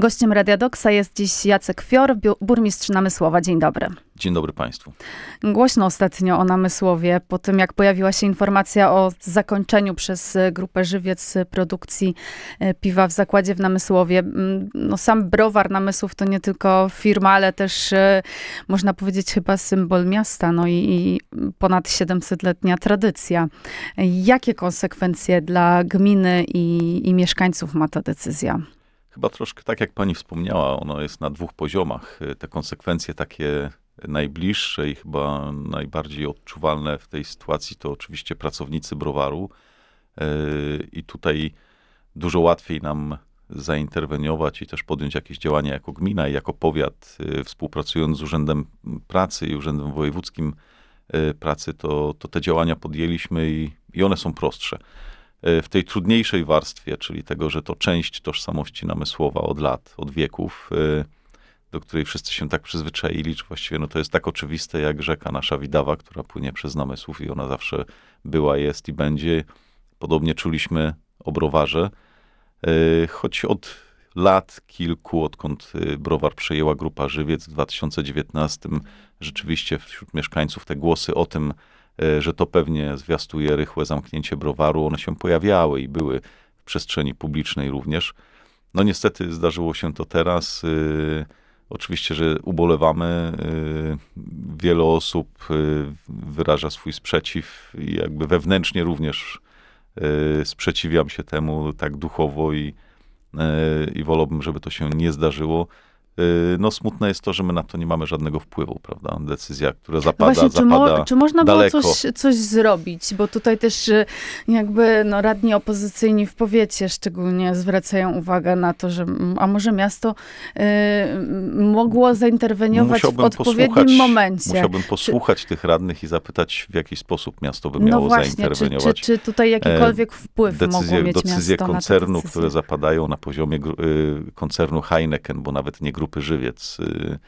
Gościem Radia Doksa jest dziś Jacek Fior, burmistrz Namysłowa. Dzień dobry. Dzień dobry Państwu. Głośno ostatnio o Namysłowie, po tym jak pojawiła się informacja o zakończeniu przez e, grupę Żywiec e, produkcji e, piwa w zakładzie w Namysłowie. Mm, No, sam browar Namysłów to nie tylko firma, ale też można powiedzieć chyba symbol miasta, no i, i ponad 700-letnia tradycja. Jakie konsekwencje dla gminy i, i mieszkańców ma ta decyzja? Chyba troszkę tak jak Pani wspomniała, ono jest na dwóch poziomach. Te konsekwencje takie najbliższe i chyba najbardziej odczuwalne w tej sytuacji to oczywiście pracownicy browaru. Y, I tutaj dużo łatwiej nam zainterweniować i też podjąć jakieś działania jako gmina i jako powiat, y, współpracując z Urzędem Pracy i Urzędem Wojewódzkim y, Pracy, to, to te działania podjęliśmy i, i one są prostsze. Y, W tej trudniejszej warstwie, czyli tego, że to część tożsamości namysłowa od lat, od wieków, y, do której wszyscy się tak przyzwyczaili, czy właściwie no to jest tak oczywiste jak rzeka nasza Widawa, która płynie przez namysłów i ona zawsze była, jest i będzie. Podobnie czuliśmy o browarze, Y, choć od lat kilku, odkąd browar przejęła grupa Żywiec w 2019, rzeczywiście wśród mieszkańców te głosy o tym, że to pewnie zwiastuje rychłe zamknięcie browaru, one się pojawiały i były w przestrzeni publicznej również. No niestety zdarzyło się to teraz. y, Oczywiście, że ubolewamy. y, Wiele osób wyraża swój sprzeciw i jakby wewnętrznie również sprzeciwiam się temu tak duchowo i, i wolałbym, żeby to się nie zdarzyło. Y, No smutne jest to, że my na to nie mamy żadnego wpływu, prawda? Decyzja, która zapada, Właśnie, czy, zapada mo, czy można daleko. było coś, coś zrobić? Bo tutaj też y, jakby no, radni opozycyjni w powiecie szczególnie zwracają uwagę na to, że a może miasto y, mogło zainterweniować w Musiałbym odpowiednim posłuchać- momencie. Musiałbym posłuchać tych radnych i zapytać, w jaki sposób miasto by no miało właśnie, czy, czy, zainterweniować. czy tutaj jakikolwiek wpływ mogło decyzje, mieć decyzje koncernu, tę które zapadają na poziomie gru- y, koncernu Heineken, bo nawet nie grupy Żywiec, y,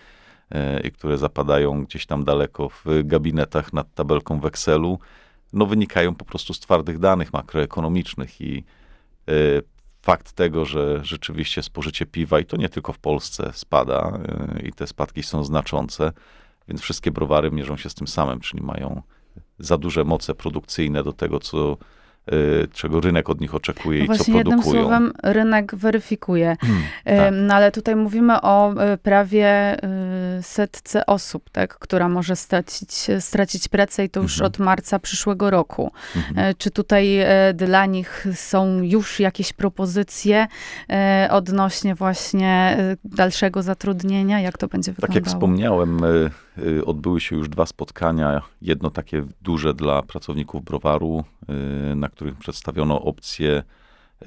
y, które zapadają gdzieś tam daleko w gabinetach nad tabelką w Excelu, no wynikają po prostu z twardych danych makroekonomicznych i y, fakt tego, że rzeczywiście spożycie piwa, i to nie tylko w Polsce, spada i te spadki są znaczące, więc wszystkie browary mierzą się z tym samym, czyli mają za duże moce produkcyjne do tego, co, czego rynek od nich oczekuje No i co właśnie jednym produkują. słowem rynek weryfikuje. tak. Ym, No ale tutaj mówimy o y, prawie y, setce osób, tak, która może stracić, stracić pracę i to już Mhm. od marca przyszłego roku. Mhm. E, Czy tutaj e, dla nich są już jakieś propozycje e, odnośnie właśnie e, dalszego zatrudnienia? Jak to będzie Tak jak wyglądało? wspomniałem, y, y, odbyły się już dwa spotkania. Jedno takie duże dla pracowników browaru, y, na których przedstawiono opcje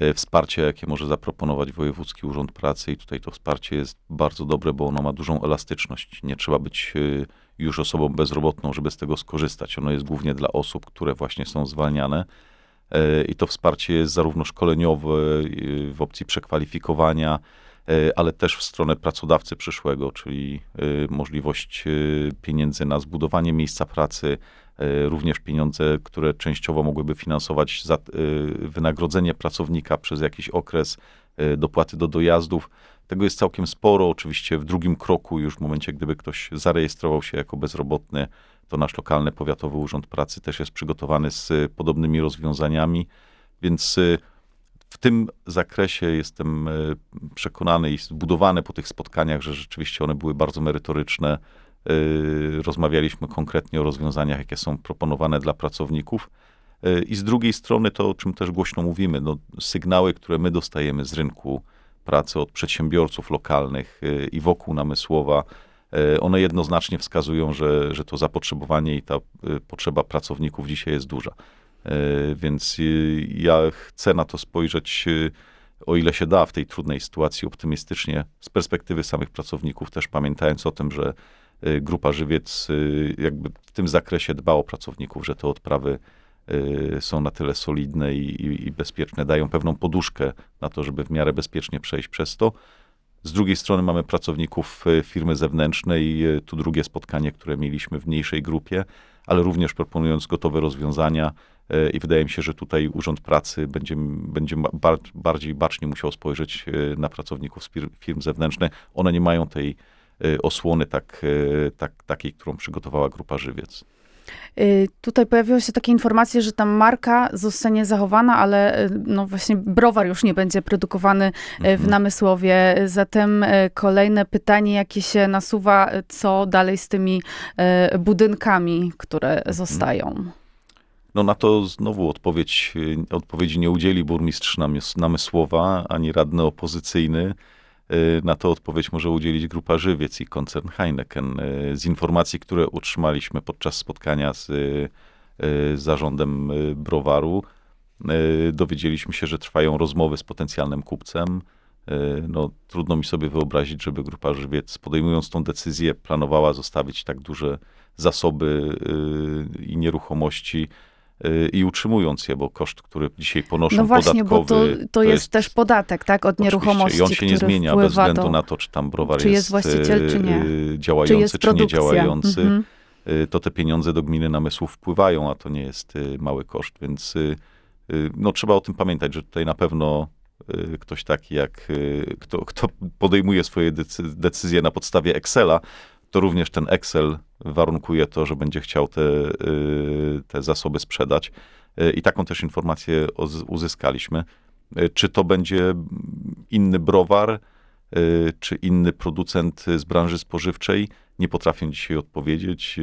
y, wsparcia, jakie może zaproponować Wojewódzki Urząd Pracy. I tutaj to wsparcie jest bardzo dobre, bo ono ma dużą elastyczność. Nie trzeba być y, już osobą bezrobotną, żeby z tego skorzystać. Ono jest głównie dla osób, które właśnie są zwalniane. Y, I to wsparcie jest zarówno szkoleniowe, y, w opcji przekwalifikowania, ale też w stronę pracodawcy przyszłego, czyli e, możliwość e, pieniędzy na zbudowanie miejsca pracy, e, również pieniądze, które częściowo mogłyby finansować e, wynagrodzenie pracownika przez jakiś okres, e, dopłaty do dojazdów. Tego jest całkiem sporo. Oczywiście w drugim kroku, już w momencie, gdyby ktoś zarejestrował się jako bezrobotny, to nasz lokalny powiatowy urząd pracy też jest przygotowany z e, podobnymi rozwiązaniami, więc e, w tym zakresie jestem e, przekonany i zbudowany po tych spotkaniach, że rzeczywiście one były bardzo merytoryczne. E, Rozmawialiśmy konkretnie o rozwiązaniach, jakie są proponowane dla pracowników. E, I z drugiej strony to, o czym też głośno mówimy, no, sygnały, które my dostajemy z rynku pracy od przedsiębiorców lokalnych i wokół Namysłowa, one jednoznacznie wskazują, że, że to zapotrzebowanie i ta potrzeba pracowników dzisiaj jest duża. E, Więc y, ja chcę na to spojrzeć, y, o ile się da, w tej trudnej sytuacji optymistycznie, z perspektywy samych pracowników, też pamiętając o tym, że y, Grupa Żywiec jakby w tym zakresie dba o pracowników, że te odprawy są na tyle solidne i, i, i bezpieczne, dają pewną poduszkę na to, żeby w miarę bezpiecznie przejść przez to. Z drugiej strony mamy pracowników firmy zewnętrznej, tu drugie spotkanie, które mieliśmy w mniejszej grupie, ale również proponując gotowe rozwiązania, I wydaje mi się, że tutaj Urząd Pracy będzie, będzie bar, bardziej bacznie musiał spojrzeć e, na pracowników z fir, firm zewnętrznych. One nie mają tej e, osłony tak, e, tak, takiej, którą przygotowała Grupa Żywiec. Tutaj pojawiły się takie informacje, że ta marka zostanie zachowana, ale no właśnie browar już nie będzie produkowany w Mhm. Namysłowie. Zatem kolejne pytanie, jakie się nasuwa, co dalej z tymi budynkami, które zostają? No na to znowu odpowiedź, y, odpowiedzi nie udzieli burmistrz Namys- Namysłowa, ani radny opozycyjny. Y, Na to odpowiedź może udzielić Grupa Żywiec i koncern Heineken. Y, Z informacji, które utrzymaliśmy podczas spotkania z zarządem browaru, dowiedzieliśmy się, że trwają rozmowy z potencjalnym kupcem. No, trudno mi sobie wyobrazić, żeby Grupa Żywiec, podejmując tą decyzję, planowała zostawić tak duże zasoby i nieruchomości i utrzymując je, bo koszt, który dzisiaj ponoszą No właśnie, bo to, to jest też podatek, tak, od nieruchomości, I on się nie zmienia bez względu do... na to, czy tam browar czy jest jest, właściciel, czy nie. y, Czy działający, jest czy, nie działający. Mhm. Y, To te pieniądze do gminy namysłów wpływają, a to nie jest y, mały koszt, więc no, trzeba o tym pamiętać, że tutaj na pewno ktoś taki jak, kto, kto podejmuje swoje decy- decyzje na podstawie Excela, to również ten Excel warunkuje to, że będzie chciał te, y, te zasoby sprzedać. Y, I taką też informację uzyskaliśmy. Y, Czy to będzie inny browar, czy inny producent z branży spożywczej, nie potrafię dzisiaj odpowiedzieć.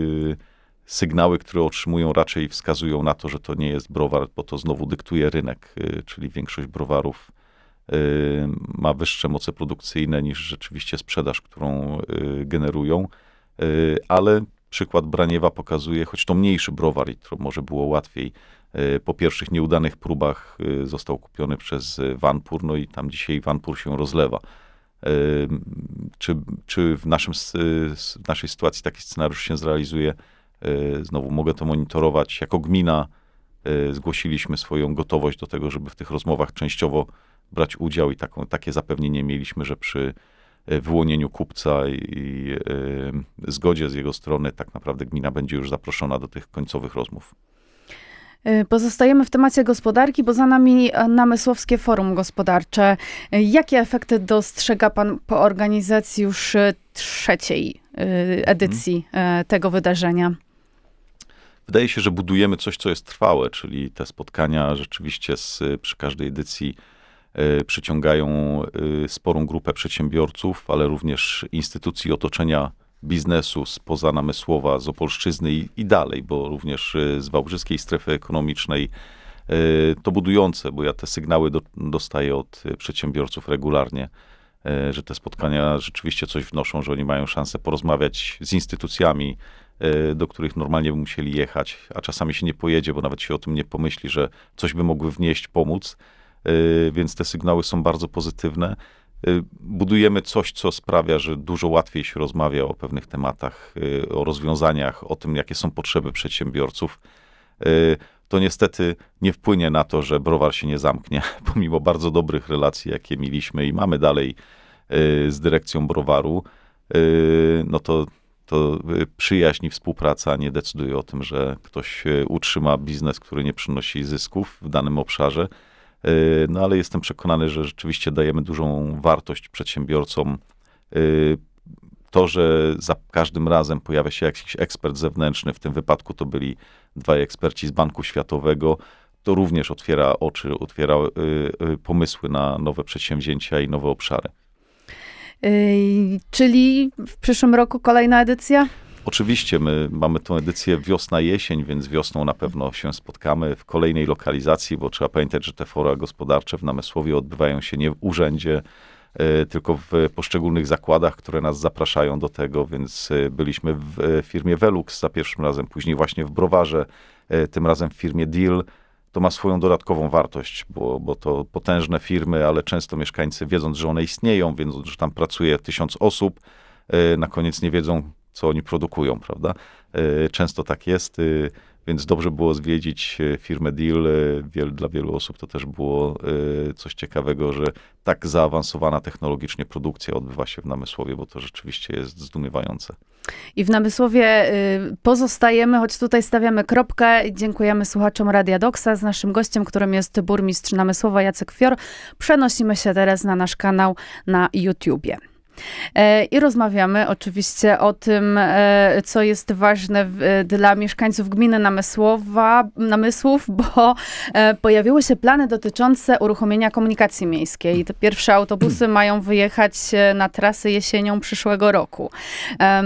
Sygnały, które otrzymują, raczej wskazują na to, że to nie jest browar, bo to znowu dyktuje rynek, czyli większość browarów ma wyższe moce produkcyjne niż rzeczywiście sprzedaż, którą y, generują. Y, Ale przykład Braniewa pokazuje, choć to mniejszy browar i to może było łatwiej, y, po pierwszych nieudanych próbach został kupiony przez Vanpur, no i tam dzisiaj Vanpur się rozlewa. Czy, czy w, naszym, w naszej sytuacji taki scenariusz się zrealizuje? Znowu mogę to monitorować. Jako gmina zgłosiliśmy swoją gotowość do tego, żeby w tych rozmowach częściowo brać udział i taką, takie zapewnienie mieliśmy, że przy y, wyłonieniu kupca i, y, zgodzie z jego strony tak naprawdę gmina będzie już zaproszona do tych końcowych rozmów. Y, Pozostajemy w temacie gospodarki, bo za nami e, Namysłowskie Forum Gospodarcze. Jakie efekty dostrzega Pan po organizacji już e, trzeciej edycji e, tego wydarzenia? Wydaje się, że budujemy coś, co jest trwałe, czyli te spotkania rzeczywiście z, przy każdej edycji przyciągają y, sporą grupę przedsiębiorców, ale również instytucji otoczenia biznesu spoza Namysłowa, z Opolszczyzny i, i dalej, bo również y, z Wałbrzyskiej Strefy Ekonomicznej. To budujące, bo ja te sygnały do, dostaję od przedsiębiorców regularnie, że te spotkania rzeczywiście coś wnoszą, że oni mają szansę porozmawiać z instytucjami, do których normalnie by musieli jechać, a czasami się nie pojedzie, bo nawet się o tym nie pomyśli, że coś by mogły wnieść, pomóc. Y, Więc te sygnały są bardzo pozytywne. Y, Budujemy coś, co sprawia, że dużo łatwiej się rozmawia o pewnych tematach, y, o rozwiązaniach, o tym, jakie są potrzeby przedsiębiorców. To niestety nie wpłynie na to, że browar się nie zamknie, pomimo bardzo dobrych relacji, jakie mieliśmy i mamy dalej z dyrekcją browaru. No to to przyjaźń i współpraca nie decyduje o tym, że ktoś utrzyma biznes, który nie przynosi zysków w danym obszarze. Y, No ale jestem przekonany, że rzeczywiście dajemy dużą wartość przedsiębiorcom. Y, To, że za każdym razem pojawia się jakiś ekspert zewnętrzny, w tym wypadku to byli dwaj eksperci z Banku Światowego, to również otwiera oczy, otwiera y, pomysły na nowe przedsięwzięcia i nowe obszary. Czyli w przyszłym roku kolejna edycja? Oczywiście, my mamy tę edycję wiosna-jesień, więc wiosną na pewno się spotkamy w kolejnej lokalizacji, bo trzeba pamiętać, że te fora gospodarcze w Namysłowie odbywają się nie w urzędzie, e, tylko w poszczególnych zakładach, które nas zapraszają do tego, więc e, byliśmy w e, firmie Velux za pierwszym razem, później właśnie w Browarze, tym razem w firmie Deal. To ma swoją dodatkową wartość, bo, bo to potężne firmy, ale często mieszkańcy, wiedząc, że one istnieją, wiedząc, że tam pracuje tysiąc osób, na koniec nie wiedzą, co oni produkują, prawda? E, Często tak jest. Y, Więc dobrze było zwiedzić e, firmę Deal. Wiel, dla wielu osób to też było coś ciekawego, że tak zaawansowana technologicznie produkcja odbywa się w Namysłowie, bo to rzeczywiście jest zdumiewające. I w Namysłowie y, pozostajemy, choć tutaj stawiamy kropkę. Dziękujemy słuchaczom Radia. Z naszym gościem, którym jest burmistrz Namysłowa Jacek Fior, przenosimy się teraz na nasz kanał na YouTubie. E, I rozmawiamy oczywiście o tym, e, co jest ważne e, dla mieszkańców gminy Namysłowa, Namysłów, bo pojawiły się plany dotyczące uruchomienia komunikacji miejskiej. Te pierwsze autobusy mają wyjechać na trasy jesienią przyszłego roku.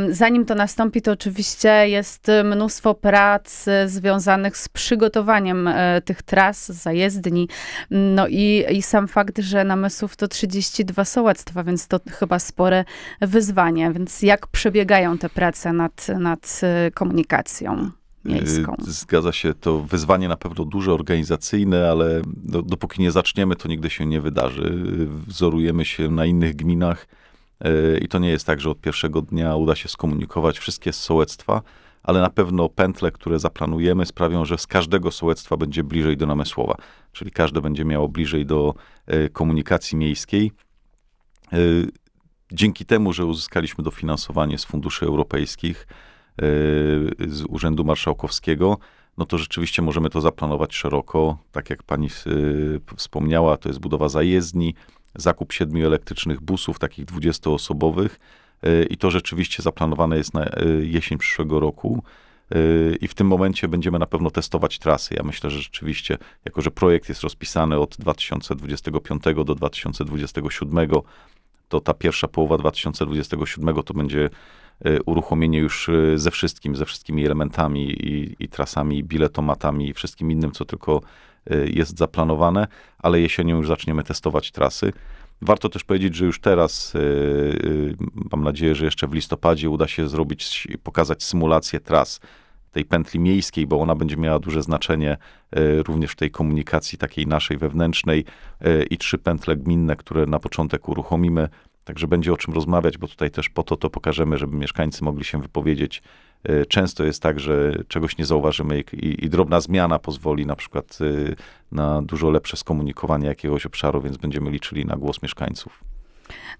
Zanim to nastąpi, to oczywiście jest mnóstwo prac związanych z przygotowaniem tych tras, zajezdni. No i, i sam fakt, że Namysłów to 32 sołectwa, więc to chyba spore wyzwanie. Więc jak przebiegają te prace nad, nad e, komunikacją miejską? Y, Zgadza się, to wyzwanie na pewno duże, organizacyjne, ale do, dopóki nie zaczniemy, to nigdy się nie wydarzy. Y, Wzorujemy się na innych gminach y, i to nie jest tak, że od pierwszego dnia uda się skomunikować wszystkie sołectwa, ale na pewno pętle, które zaplanujemy, sprawią, że z każdego sołectwa będzie bliżej do Namysłowa, czyli każde będzie miało bliżej do komunikacji miejskiej. Dzięki temu, że uzyskaliśmy dofinansowanie z funduszy europejskich, e, z Urzędu Marszałkowskiego, no to rzeczywiście możemy to zaplanować szeroko. Tak jak pani e, wspomniała, to jest budowa zajezdni, zakup siedmiu elektrycznych busów, takich 20-osobowych e, i to rzeczywiście zaplanowane jest na jesień przyszłego roku. I w tym momencie będziemy na pewno testować trasy. Ja myślę, że rzeczywiście, jako że projekt jest rozpisany od 2025 do 2027, to ta pierwsza połowa 2027 to będzie e, uruchomienie już e, ze wszystkim, ze wszystkimi elementami i, i trasami, i biletomatami i wszystkim innym, co tylko e, jest zaplanowane, ale jesienią już zaczniemy testować trasy. Warto też powiedzieć, że już teraz, mam nadzieję, że jeszcze w listopadzie uda się zrobić, pokazać symulację tras tej pętli miejskiej, bo ona będzie miała duże znaczenie e, również w tej komunikacji takiej naszej wewnętrznej e, i trzy pętle gminne, które na początek uruchomimy. Także będzie o czym rozmawiać, bo tutaj też po to to pokażemy, żeby mieszkańcy mogli się wypowiedzieć. E, Często jest tak, że czegoś nie zauważymy i, i drobna zmiana pozwoli na przykład na dużo lepsze skomunikowanie jakiegoś obszaru, więc będziemy liczyli na głos mieszkańców.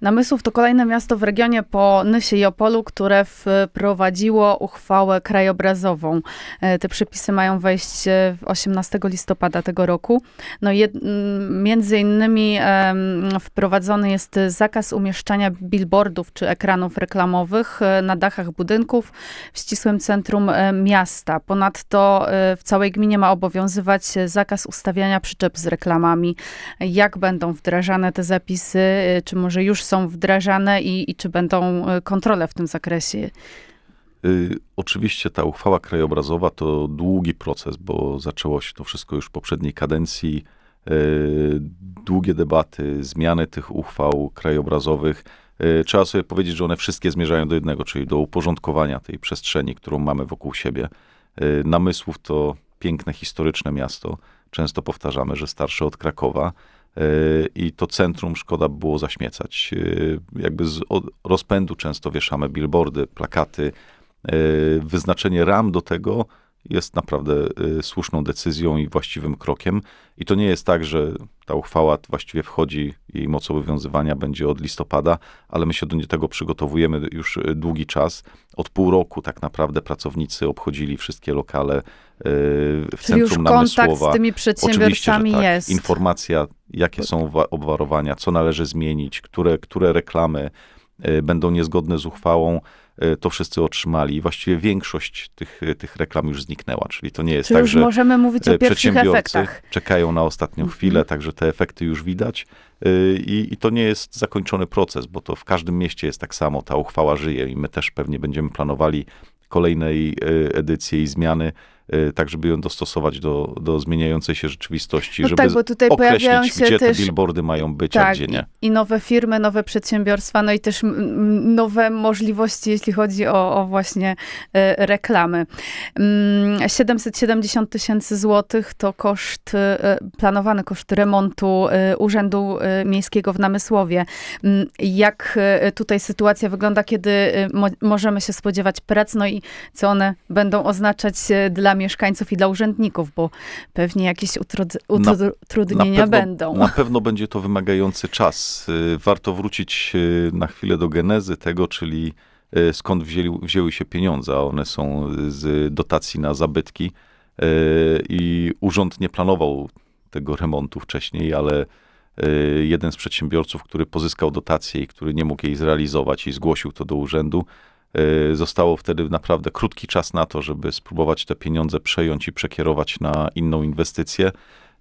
Namysłów to kolejne miasto w regionie po Nysie i Opolu, które wprowadziło uchwałę krajobrazową. E, Te przepisy mają wejść e, w 18 listopada tego roku. No jed, m, między innymi wprowadzony jest zakaz umieszczania billboardów czy ekranów reklamowych e, na dachach budynków w ścisłym centrum e, miasta. Ponadto e, w całej gminie ma obowiązywać zakaz ustawiania przyczep z reklamami. Jak będą wdrażane te zapisy? E, Czy może już są wdrażane i, i czy będą e, kontrole w tym zakresie? Y, Oczywiście ta uchwała krajobrazowa to długi proces, bo zaczęło się to wszystko już w poprzedniej kadencji. Y, Długie debaty, zmiany tych uchwał krajobrazowych. Y, Trzeba sobie powiedzieć, że one wszystkie zmierzają do jednego, czyli do uporządkowania tej przestrzeni, którą mamy wokół siebie. Namysłów to piękne, historyczne miasto. Często powtarzamy, że starsze od Krakowa. I to centrum szkoda by było zaśmiecać. Y, Jakby z rozpędu często wieszamy billboardy, plakaty, Y, wyznaczenie ram do tego jest naprawdę y, słuszną decyzją i właściwym krokiem. I to nie jest tak, że ta uchwała właściwie wchodzi, jej moc obowiązywania będzie od listopada, ale my się do tego przygotowujemy już y, długi czas. Od pół roku tak naprawdę pracownicy obchodzili wszystkie lokale y, w Czyli już centrum kontakt Namysłowa. z tymi przedsiębiorcami tak. jest. Informacja, jakie są wa- obwarowania, co należy zmienić, które, które reklamy będą niezgodne z uchwałą, to wszyscy otrzymali. Właściwie większość tych, y, tych reklam już zniknęła, czyli to nie jest Czy tak, już że możemy mówić o y, pierwszych przedsiębiorcy efektach? czekają na ostatnią Mhm. chwilę, także te efekty już widać. Y, I, I to nie jest zakończony proces, bo to w każdym mieście jest tak samo, ta uchwała żyje i my też pewnie będziemy planowali kolejnej y, edycji i zmiany, y, tak żeby ją dostosować do, do zmieniającej się rzeczywistości, No żeby tak, bo tutaj określić, się gdzie też te billboardy mają być, a tak, gdzie nie. i, nowe firmy, nowe przedsiębiorstwa, no i też nowe możliwości, jeśli chodzi o, o właśnie e, reklamy. Mm, 770 tysięcy złotych to koszt, e, planowany koszt remontu Urzędu Miejskiego w Namysłowie. Mm, Jak tutaj sytuacja wygląda, kiedy mo, możemy się spodziewać prac, no i co one będą oznaczać dla dla mieszkańców i dla urzędników, bo pewnie jakieś utrud- utrudnienia na pewno, będą. Na pewno będzie to wymagający czas. Y, Warto wrócić y, na chwilę do genezy tego, czyli y, skąd wzięli, wzięły się pieniądze, a one są z dotacji na zabytki. I urząd nie planował tego remontu wcześniej, ale jeden z przedsiębiorców, który pozyskał dotację i który nie mógł jej zrealizować i zgłosił to do urzędu, zostało wtedy naprawdę krótki czas na to, żeby spróbować te pieniądze przejąć i przekierować na inną inwestycję.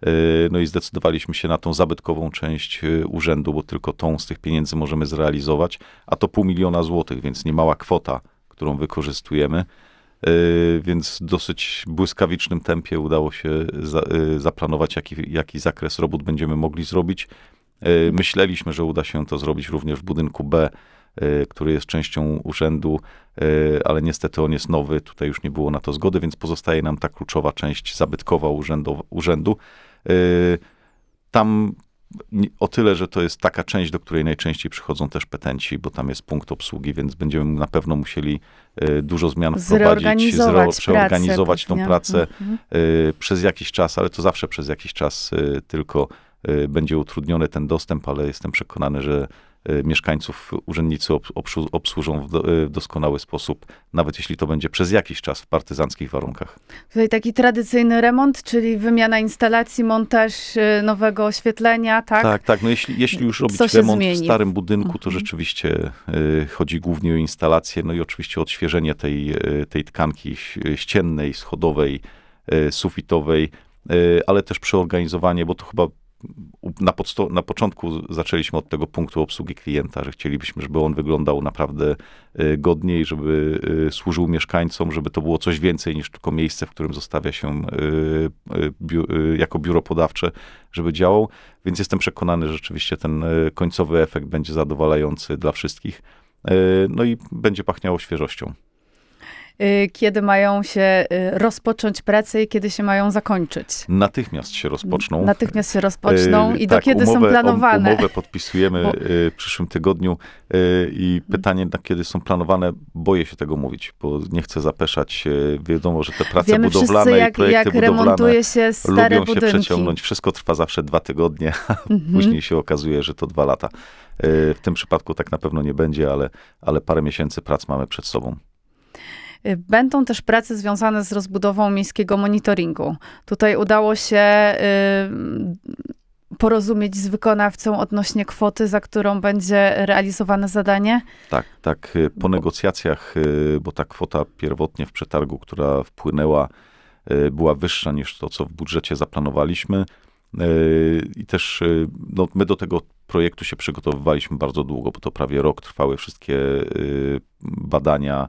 Y, No i zdecydowaliśmy się na tą zabytkową część y, urzędu, bo tylko tą z tych pieniędzy możemy zrealizować, a to pół miliona złotych, więc nie mała kwota, którą wykorzystujemy. Y, Więc w dosyć błyskawicznym tempie udało się za, y, zaplanować, jaki, jaki zakres robót będziemy mogli zrobić. Y, Myśleliśmy, że uda się to zrobić również w budynku B, y, który jest częścią urzędu, y, ale niestety on jest nowy, tutaj już nie było na to zgody, więc pozostaje nam ta kluczowa część zabytkowa urzędu. urzędu. Y, Tam o tyle, że to jest taka część, do której najczęściej przychodzą też petenci, bo tam jest punkt obsługi, więc będziemy na pewno musieli y, dużo zmian wprowadzić, przeorganizować pracę tą pracę Mhm. y, przez jakiś czas, ale to zawsze przez jakiś czas y, tylko y, będzie utrudniony ten dostęp, ale jestem przekonany, że y, mieszkańców urzędnicy ob, obsłu- obsłużą w, y, doskonały sposób, nawet jeśli to będzie przez jakiś czas w partyzanckich warunkach. Tutaj taki tradycyjny remont, czyli wymiana instalacji, montaż y, nowego oświetlenia, tak? Tak, tak. No jeśli, jeśli już robić remont zmieni? w starym budynku, to Mhm. rzeczywiście y, chodzi głównie o instalację, no i oczywiście odświeżenie tej, y, tej tkanki ściennej, schodowej, y, sufitowej, y, ale też przeorganizowanie, bo to chyba na, podsto- na początku zaczęliśmy od tego punktu obsługi klienta, że chcielibyśmy, żeby on wyglądał naprawdę y, godniej, żeby y, służył mieszkańcom, żeby to było coś więcej niż tylko miejsce, w którym zostawia się y, jako biuro podawcze, żeby działał. Więc jestem przekonany, że rzeczywiście ten końcowy efekt będzie zadowalający dla wszystkich. No i będzie pachniało świeżością. Y, Kiedy mają się y, rozpocząć prace i kiedy się mają zakończyć? Natychmiast się rozpoczną. Natychmiast się rozpoczną Y, i do tak, kiedy umowę, są planowane? Umowę podpisujemy Bo- w przyszłym tygodniu i pytanie, na kiedy są planowane, boję się tego mówić, bo nie chcę zapeszać. Wiadomo, że te prace Wiemy budowlane wszyscy, i jak, projekty jak remontuje się stare lubią się budynki. przeciągnąć. Wszystko trwa zawsze dwa tygodnie, a Mhm. później się okazuje, że to dwa lata. W tym przypadku tak na pewno nie będzie, ale, ale parę miesięcy prac mamy przed sobą. Y, Będą też prace związane z rozbudową miejskiego monitoringu. Tutaj udało się y, porozumieć z wykonawcą odnośnie kwoty, za którą będzie realizowane zadanie. Tak, tak. y, Po negocjacjach, bo ta kwota pierwotnie w przetargu, która wpłynęła, była wyższa niż to, co w budżecie zaplanowaliśmy. I też no, my do tego projektu się przygotowywaliśmy bardzo długo, bo to prawie rok trwały wszystkie badania.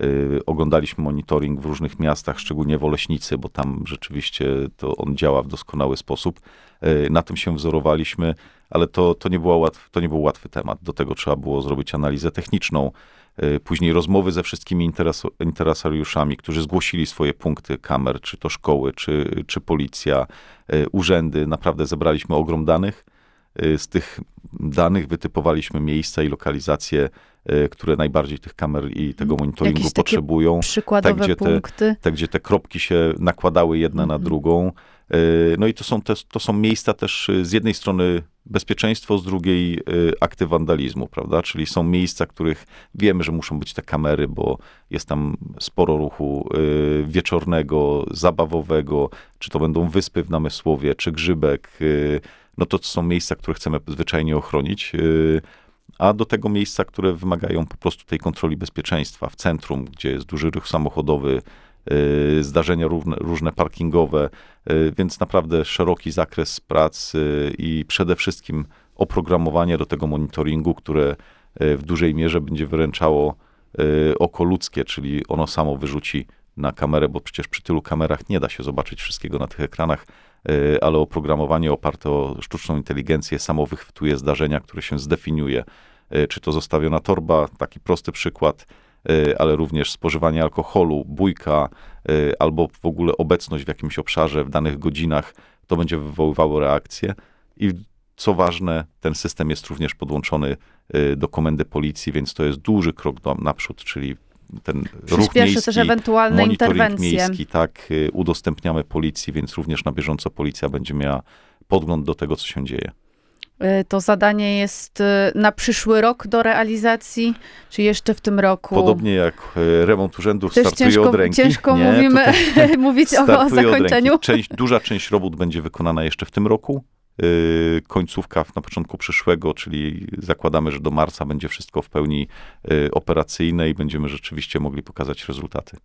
Y, Oglądaliśmy monitoring w różnych miastach, szczególnie w Oleśnicy, bo tam rzeczywiście to on działa w doskonały sposób. Y, Na tym się wzorowaliśmy, ale to, to, nie, była łatw, to nie był łatwy temat. Do tego trzeba było zrobić analizę techniczną, y, później rozmowy ze wszystkimi interes- interesariuszami, którzy zgłosili swoje punkty kamer, czy to szkoły, czy, czy policja, urzędy. Naprawdę zebraliśmy ogrom danych. Y, Z tych danych wytypowaliśmy miejsca i lokalizacje, y, które najbardziej tych kamer i tego monitoringu Jakieś potrzebują Przykładowe Tak, gdzie te- punkty. te, gdzie te kropki się nakładały jedna na drugą. Y, No i to są, te, to są miejsca też z jednej strony bezpieczeństwo, z drugiej akty wandalizmu, prawda? Czyli są miejsca, których wiemy, że muszą być te kamery, bo jest tam sporo ruchu wieczornego, zabawowego, czy to będą wyspy w Namysłowie, czy Grzybek. No to są miejsca, które chcemy zwyczajnie ochronić. y, a do tego miejsca, które wymagają po prostu tej kontroli bezpieczeństwa w centrum, gdzie jest duży ruch samochodowy, y, zdarzenia różne, różne parkingowe, y, więc naprawdę szeroki zakres prac y, i przede wszystkim oprogramowanie do tego monitoringu, które w dużej mierze będzie wyręczało oko ludzkie, czyli ono samo wyrzuci na kamerę, bo przecież przy tylu kamerach nie da się zobaczyć wszystkiego na tych ekranach, y, ale oprogramowanie oparte o sztuczną inteligencję samo wychwytuje zdarzenia, które się zdefiniuje. Y, Czy to zostawiona torba, taki prosty przykład, y, ale również spożywanie alkoholu, bójka, albo w ogóle obecność w jakimś obszarze w danych godzinach, to będzie wywoływało reakcję. I co ważne, ten system jest również podłączony do komendy policji, więc to jest duży krok do, naprzód, czyli ten ruch miejski, też ewentualne interwencje. miejski, tak, y, udostępniamy policji, więc również na bieżąco policja będzie miała podgląd do tego, co się dzieje. Y, To zadanie jest y, na przyszły rok do realizacji, czy jeszcze w tym roku? Podobnie jak remont urzędów Też startuje ciężko, od ręki. ciężko Nie, mówimy, mówić o, zakończeniu. Część, duża część robót będzie wykonana jeszcze w tym roku. Yy, końcówka na początku przyszłego, czyli zakładamy, że do marca będzie wszystko w pełni yy, operacyjne i będziemy rzeczywiście mogli pokazać rezultaty.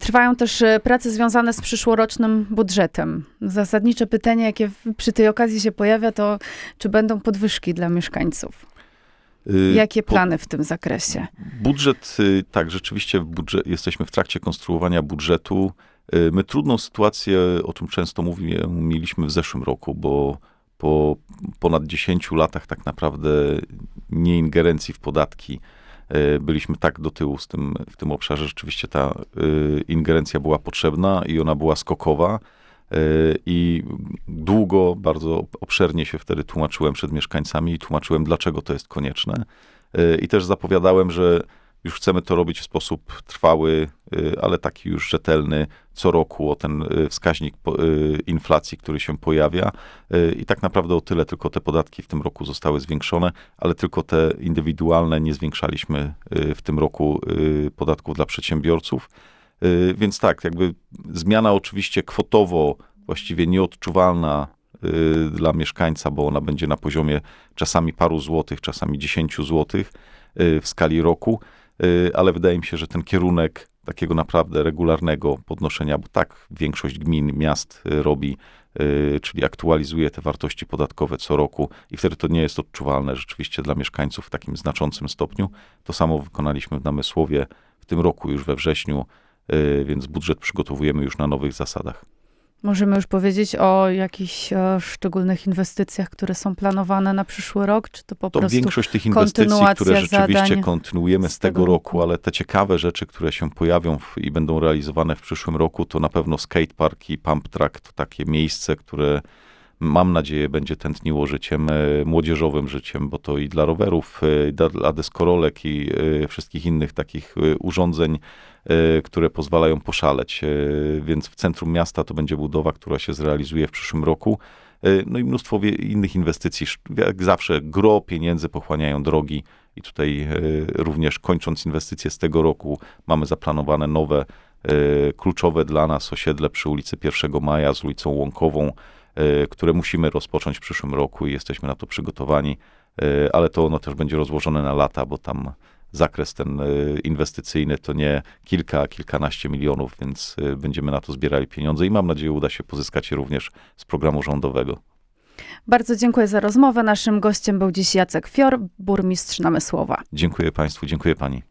Trwają też y, prace związane z przyszłorocznym budżetem. Zasadnicze pytanie, jakie przy tej okazji się pojawia, to czy będą podwyżki dla mieszkańców? Jakie plany w tym zakresie? Budżet, y, tak, rzeczywiście w budżet, jesteśmy w trakcie konstruowania budżetu. Y, My trudną sytuację, o czym często mówię, mieliśmy w zeszłym roku, bo po ponad 10 latach tak naprawdę nieingerencji w podatki y, byliśmy tak do tyłu z tym, w tym obszarze. Rzeczywiście ta y, ingerencja była potrzebna i ona była skokowa. I długo, bardzo obszernie się wtedy tłumaczyłem przed mieszkańcami i tłumaczyłem, dlaczego to jest konieczne. I też zapowiadałem, że już chcemy to robić w sposób trwały, y, ale taki już rzetelny, co roku o ten y, wskaźnik y, inflacji, który się pojawia. I tak naprawdę o tyle tylko te podatki w tym roku zostały zwiększone, ale tylko te indywidualne nie zwiększaliśmy w tym roku podatków dla przedsiębiorców. Więc tak, jakby zmiana oczywiście kwotowo właściwie nieodczuwalna dla mieszkańca, bo ona będzie na poziomie czasami paru złotych, czasami 10 złotych w skali roku, ale wydaje mi się, że ten kierunek takiego naprawdę regularnego podnoszenia, bo tak większość gmin, miast y, robi, y, czyli aktualizuje te wartości podatkowe co roku i wtedy to nie jest odczuwalne rzeczywiście dla mieszkańców w takim znaczącym stopniu. To samo wykonaliśmy w Namysłowie w tym roku już we wrześniu, y, więc budżet przygotowujemy już na nowych zasadach. Możemy już powiedzieć o jakichś e, szczególnych inwestycjach, które są planowane na przyszły rok, czy to po To prostu większość tych inwestycji, które rzeczywiście kontynuujemy z tego roku. ale te ciekawe rzeczy, które się pojawią w, i będą realizowane w przyszłym roku, to na pewno skatepark i pump track to takie miejsce, które mam nadzieję będzie tętniło życiem, e, młodzieżowym życiem, bo to i dla rowerów, e, i dla, deskorolek i e, wszystkich innych takich urządzeń, które pozwalają poszaleć. Więc w centrum miasta to będzie budowa, która się zrealizuje w przyszłym roku. No i mnóstwo innych inwestycji. Jak zawsze gro pieniędzy pochłaniają drogi i tutaj również kończąc inwestycje z tego roku mamy zaplanowane nowe, kluczowe dla nas osiedle przy ulicy 1 Maja z ulicą Łąkową, które musimy rozpocząć w przyszłym roku i jesteśmy na to przygotowani, e, ale to ono też będzie rozłożone na lata, bo tam zakres ten e, inwestycyjny to nie kilka, kilkanaście milionów, więc e, będziemy na to zbierali pieniądze i mam nadzieję uda się pozyskać je również z programu rządowego. Bardzo dziękuję za rozmowę. Naszym gościem był dziś Jacek Fior, burmistrz Namysłowa. Dziękuję Państwu, dziękuję Pani.